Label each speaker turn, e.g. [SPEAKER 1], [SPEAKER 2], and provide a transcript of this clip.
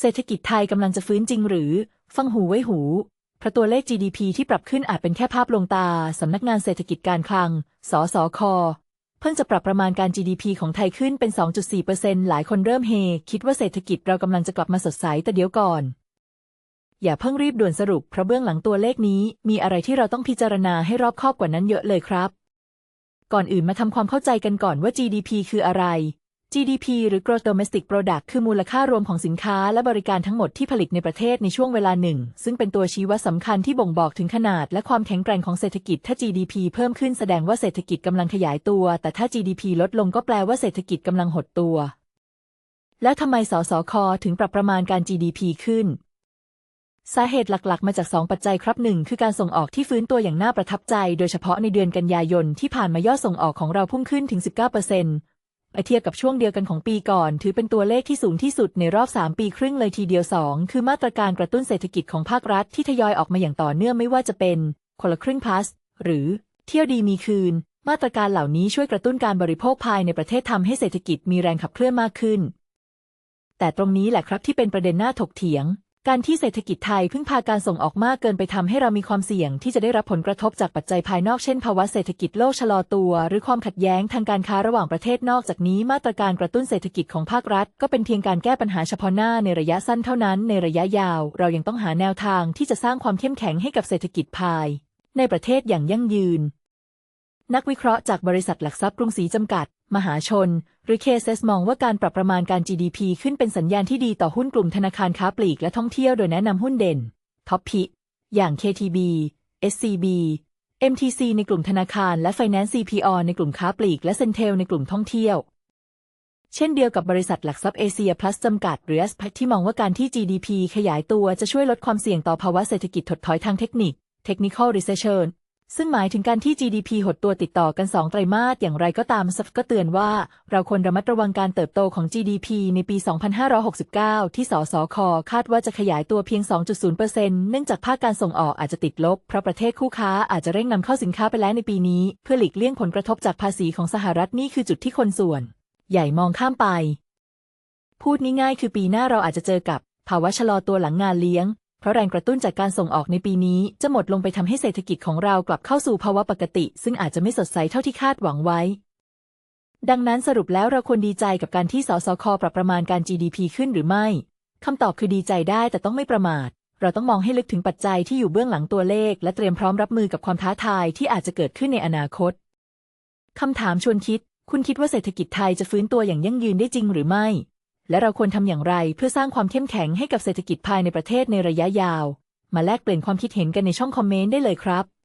[SPEAKER 1] เศรษฐกิจไทยกำลังจะฟื้นจริงหรือ ฟังหูไว้หู เพราะตัวเลข GDP ที่ปรับขึ้นอาจเป็นแค่ภาพลวงตา สำนักงานเศรษฐกิจการคลัง สสค เพิ่งจะปรับประมาณการ GDP ของไทยขึ้นเป็น 2.4%หลายคนเริ่มเฮ คิดว่าเศรษฐกิจเรากำลังจะกลับมาสดใส แต่เดี๋ยวก่อน อย่าเพิ่งรีบด่วนสรุป เพราะเบื้องหลังตัวเลขนี้ มีอะไรที่เราต้องพิจารณาให้รอบคอบกว่านั้นเยอะเลยครับ ก่อนอื่นมาทำความเข้าใจกันก่อนว่า GDP คืออะไร GDP หรือ Gross Domestic Product คือมูลค่ารวมของสินค้าและบริการทั้งหมดที่ผลิตในประเทศในช่วงเวลาหนึ่ง ซึ่งเป็นตัวชี้วัดสำคัญที่บ่งบอกถึงขนาดและความแข็งแกร่งของเศรษฐกิจ ถ้า GDP เพิ่มขึ้นแสดงว่าเศรษฐกิจกำลังขยายตัว แต่ถ้า GDP ลดลงก็แปลว่าเศรษฐกิจกำลังหดตัว แล้วทำไมสสค ถึงปรับประมาณการ GDP ขึ้นสาเหตุหลักๆ มาจาก 2 ปัจจัยครับหนึ่งคือการส่งออกที่ฟื้นตัวอย่างน่าประทับใจ โดยเฉพาะในเดือนกันยายนที่ผ่านมายอดส่งออกของเราพุ่งขึ้นถึง 19% เทียบกับช่วงเดียวกันของปีก่อน ถือเป็นตัวเลขที่สูงที่สุดในรอบ 3 ปีครึ่งเลยทีเดียว 2 คือมาตรการกระตุ้นเศรษฐกิจของภาครัฐที่ทยอยออกมาอย่างต่อเนื่องไม่ว่าจะเป็นคนละครึ่งพลัสหรือเที่ยวดีมีคืน มาตรการเหล่านี้ช่วยกระตุ้นการบริโภคภายในประเทศทำให้เศรษฐกิจมีแรงขับเคลื่อนมากขึ้น แต่ตรงนี้แหละครับที่เป็นประเด็นน่าถกเถียง การที่เศรษฐกิจไทยพึ่งพาการส่งออกมากเกินไปทำให้เรามีความเสี่ยงที่จะได้รับผลกระทบจากปัจจัยภายนอกเช่นภาวะเศรษฐกิจโลกชะลอตัว หรือความขัดแย้งทางการค้าระหว่างประเทศนอกจากนี้ มาตรการกระตุ้นเศรษฐกิจของภาครัฐ ก็เป็นเพียงการแก้ปัญหาเฉพาะหน้าในระยะสั้นเท่านั้น ในระยะยาว เรายังต้องหาแนวทางที่จะสร้างความเข้มแข็งให้กับเศรษฐกิจภาย ในประเทศอย่างยั่งยืน นักวิเคราะห์จากบริษัทหลักทรัพย์กรุงศรีจำกัด มหาชน หรือ KSS มองว่าการปรับประมาณการ GDP ขึ้นเป็นสัญญาณที่ดีต่อหุ้นกลุ่มธนาคารค้าปลีกและท่องเที่ยวโดยแนะนำหุ้นเด่นท็อปพิอย่าง KTB SCB MTC ในกลุ่มธนาคารและ Finance CPO ในกลุ่มค้าปลีกและ Centel ในกลุ่มท่องเที่ยว เช่นเดียวกับบริษัทหลักทรัพย์เอเชียพลัสจำกัดหรือ s p ที่มองว่าการที่ GDP ขยายตัวจะช่วยลดความเสี่ยงต่อภาวะเศรษฐกิจถดถอยทางเทคนิค Technical Recession ซึ่งหมายถึงการที่ GDP หดตัวติดต่อกัน 2 ไตรมาสอย่างไรก็ตามซัฟก็เตือนว่า เราควรระมัดระวังการเติบโตของ GDP ในปี 2569 ที่สสคคาดว่าจะขยายตัวเพียง 2.0%เนื่องจากภาคการส่งออกอาจจะติดลบ เพราะประเทศคู่ค้าอาจจะเร่งนำเข้าสินค้าไปแล้วในปีนี้ เพื่อหลีกเลี่ยงผลกระทบจากภาษีของสหรัฐนี่คือจุดที่คนส่วน ใหญ่มองข้ามไป พูดง่ายๆคือปีหน้าเราอาจจะเจอกับภาวะชะลอตัวหลังงานเลี้ยง ราะแรงกระตุ้นจากการส่งออกในปีนี้จะหมดลงไปทำให้เศรษฐกิจของเรากลับเข้าสู่ภาวะปกติ ซึ่งอาจจะไม่สดใสเท่าที่คาดหวังไว้ ดังนั้นสรุปแล้วเราควรดีใจกับการที่สสคปรับประมาณการ GDP ขึ้นหรือไม่คำตอบคือดีใจได้แต่ต้องไม่ประมาท เราต้องมองให้ลึกถึงปัจจัยที่อยู่เบื้องหลังตัวเลข และเตรียมพร้อมรับมือกับความท้าทายที่อาจจะเกิดขึ้นในอนาคตคำถามชวนคิด คุณคิดว่าเศรษฐกิจไทยจะฟื้นตัวอย่างยั่งยืนได้จริงหรือไม่ และเราควรทำอย่างไรเพื่อสร้างความเข้มแข็งให้กับเศรษฐกิจภายในประเทศในระยะยาว มาแลกเปลี่ยนความคิดเห็นกันในช่องคอมเมนต์ได้เลยครับ